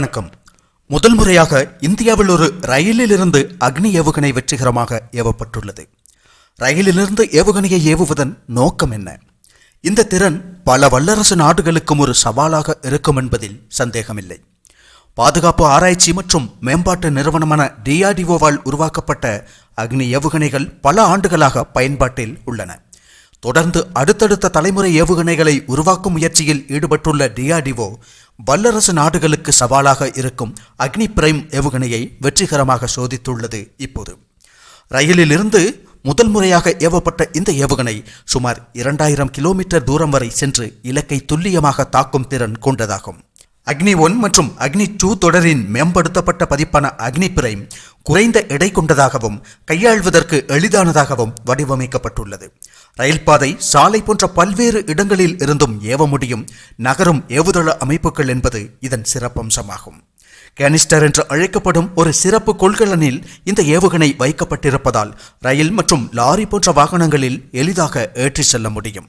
வணக்கம். முதல் முறையாக இந்தியாவில் ஒரு ரயிலிலிருந்து அக்னி ஏவுகணை வெற்றிகரமாக ஏவப்பட்டுள்ளது. ரயிலிலிருந்து ஏவுகணையை ஏவுவதன் நோக்கம் என்ன? இந்த திறன் பல வல்லரசு நாடுகளுக்கும் ஒரு சவாலாக இருக்கும் என்பதில் சந்தேகமில்லை. பாதுகாப்பு ஆராய்ச்சி மற்றும் மேம்பாட்டு நிறுவனமான டிஆர்டிஓவால் உருவாக்கப்பட்ட அக்னி ஏவுகணைகள் பல ஆண்டுகளாக பயன்பாட்டில் உள்ளன. தொடர்ந்து அடுத்தடுத்த தலைமுறை ஏவுகணைகளை உருவாக்கும் முயற்சியில் ஈடுபட்டுள்ள டிஆர்டிஓ வல்லரசு நாடுகளுக்கு சவாலாக இருக்கும் அக்னி பிரைம் ஏவுகணையை வெற்றிகரமாக சோதித்துள்ளது இப்போது. ரயிலிலிருந்து முதல் முறையாக ஏவப்பட்ட இந்த ஏவுகணை சுமார் இரண்டாயிரம் கிலோமீட்டர் தூரம் வரை சென்று இலக்கை துல்லியமாக தாக்கும் திறன் கொண்டதாகும். அக்னி ஒன் மற்றும் அக்னி டூ தொடரின் மேம்படுத்தப்பட்ட பதிப்பான அக்னி பிரைம் குறைந்த எடை கொண்டதாகவும் கையாள்வதற்கு எளிதானதாகவும் வடிவமைக்கப்பட்டுள்ளது. ரயில் பாதை சாலை போன்ற பல்வேறு இடங்களில் இருந்தும் ஏவ முடியும். நகரும் ஏவுதள அமைப்புகள் என்பது இதன் சிறப்பம்சமாகும். கேனிஸ்டர் என்று அழைக்கப்படும் ஒரு சிறப்பு கொள்கலனில் இந்த ஏவுகணை வைக்கப்பட்டிருப்பதால் ரயில் மற்றும் லாரி போன்ற வாகனங்களில் எளிதாக ஏற்றிச் செல்ல முடியும்.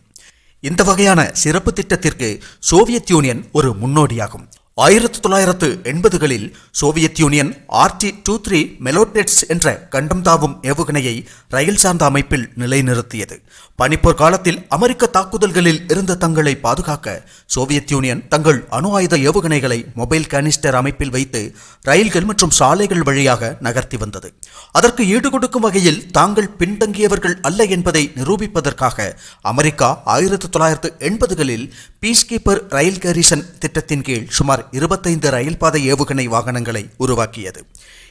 இந்த வகையான சிறப்பு திட்டத்திற்கு சோவியத் யூனியன் ஒரு முன்னோடியாகும். ஆயிரத்தி தொள்ளாயிரத்து எண்பதுகளில் Soviet union RT two three Molodets என்ற கண்டம் தாவும் ஏவுகணையை ரயில் சார்ந்த அமைப்பில் நிலைநிறுத்தியது. பனிப்போர் காலத்தில் அமெரிக்க தாக்குதல்களில் இருந்த தங்களை பாதுகாக்க சோவியத் யூனியன் தங்கள் அணு ஆயுத ஏவுகணைகளை மொபைல் கேனிஸ்டர் அமைப்பில் வைத்து ரயில்கள் மற்றும் சாலைகள் வழியாக நகர்த்தி வந்தது. அதற்கு ஈடுகொடுக்கும் வகையில் தாங்கள் பின்தங்கியவர்கள் அல்ல என்பதை நிரூபிப்பதற்காக அமெரிக்கா ஆயிரத்தி தொள்ளாயிரத்து எண்பதுகளில் பீஸ் கீப்பர் ரயில் கேரிசன் திட்டத்தின் கீழ் சுமார் இருபத்தைந்து ரயில் பாதை ஏவுகணை வாகனங்களை உருவாக்கியது.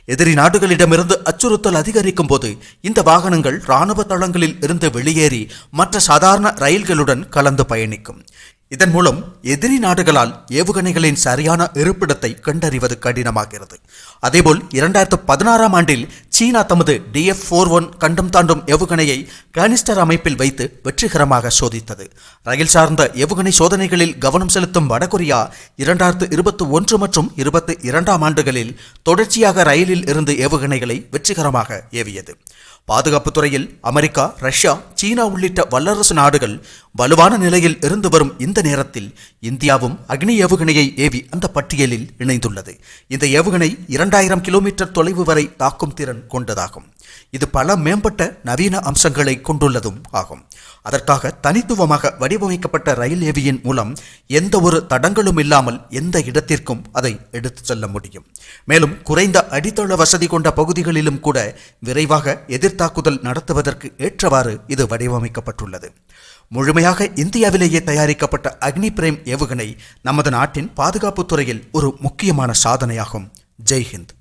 எதிரி நாடுகளிடமிருந்து அச்சுறுத்தல் அதிகரிக்கும் போது இந்த வாகனங்கள் இராணுவ தளங்களில் இருந்து வெளியேறி மற்ற சாதாரண ரயில்களுடன் கலந்து பயணிக்கும். இதன் மூலம் எதிரி நாடுகளால் ஏவுகணைகளின் சரியான இருப்பிடத்தை கண்டறிவது கடினமாகிறது. அதேபோல் இரண்டாயிரத்து பதினாறாம் ஆண்டில் சீனா தமது டிஎஃப் ஃபோர் ஒன் கண்டம் தாண்டும் ஏவுகணையை கானிஸ்டர் அமைப்பில் வைத்து வெற்றிகரமாக சோதித்தது. ரயில் சார்ந்த ஏவுகணை சோதனைகளில் கவனம் செலுத்தும் வடகொரியா இரண்டாயிரத்து இருபத்தி ஒன்று மற்றும் இருபத்தி இரண்டாம் ஆண்டுகளில் தொடர்ச்சியாக ரயிலில் இருந்து ஏவுகணைகளை வெற்றிகரமாக ஏவியது. பாதுகாப்பு துறையில் அமெரிக்கா ரஷ்யா சீனா உள்ளிட்ட வல்லரசு நாடுகள் வலுவான நிலையில் இருந்து வரும் இந்த நேரத்தில் இந்தியாவும் அக்னி ஏவுகணையை ஏவி அந்த பட்டியலில் இணைந்துள்ளது. இந்த ஏவுகணை இரண்டாயிரம் கிலோமீட்டர் தொலைவு வரை தாக்கும் திறன் கொண்டதாகும் இது பல மேம்பட்ட நவீன அம்சங்களை கொண்டுள்ளதும் ஆகும். அதற்காக தனித்துவமாக வடிவமைக்கப்பட்ட ரயில் ஏவியின் மூலம் எந்த ஒரு தடங்களும் இல்லாமல் எந்த இடத்திற்கும் அதை எடுத்து செல்ல முடியும். மேலும் குறைந்த அடித்தள வசதி கொண்ட பகுதிகளிலும் கூட விரைவாக எதிர்த்தாக்குதல் நடத்துவதற்கு ஏற்றவாறு இது வடிவமைக்கப்பட்டுள்ளது. முழுமையாக இந்தியாவிலேயே தயாரிக்கப்பட்ட அக்னி பிரேம் ஏவுகணை நமது நாட்டின் பாதுகாப்பு துறையில் ஒரு முக்கியமான சாதனையாகும். ஜெய்ஹிந்த்.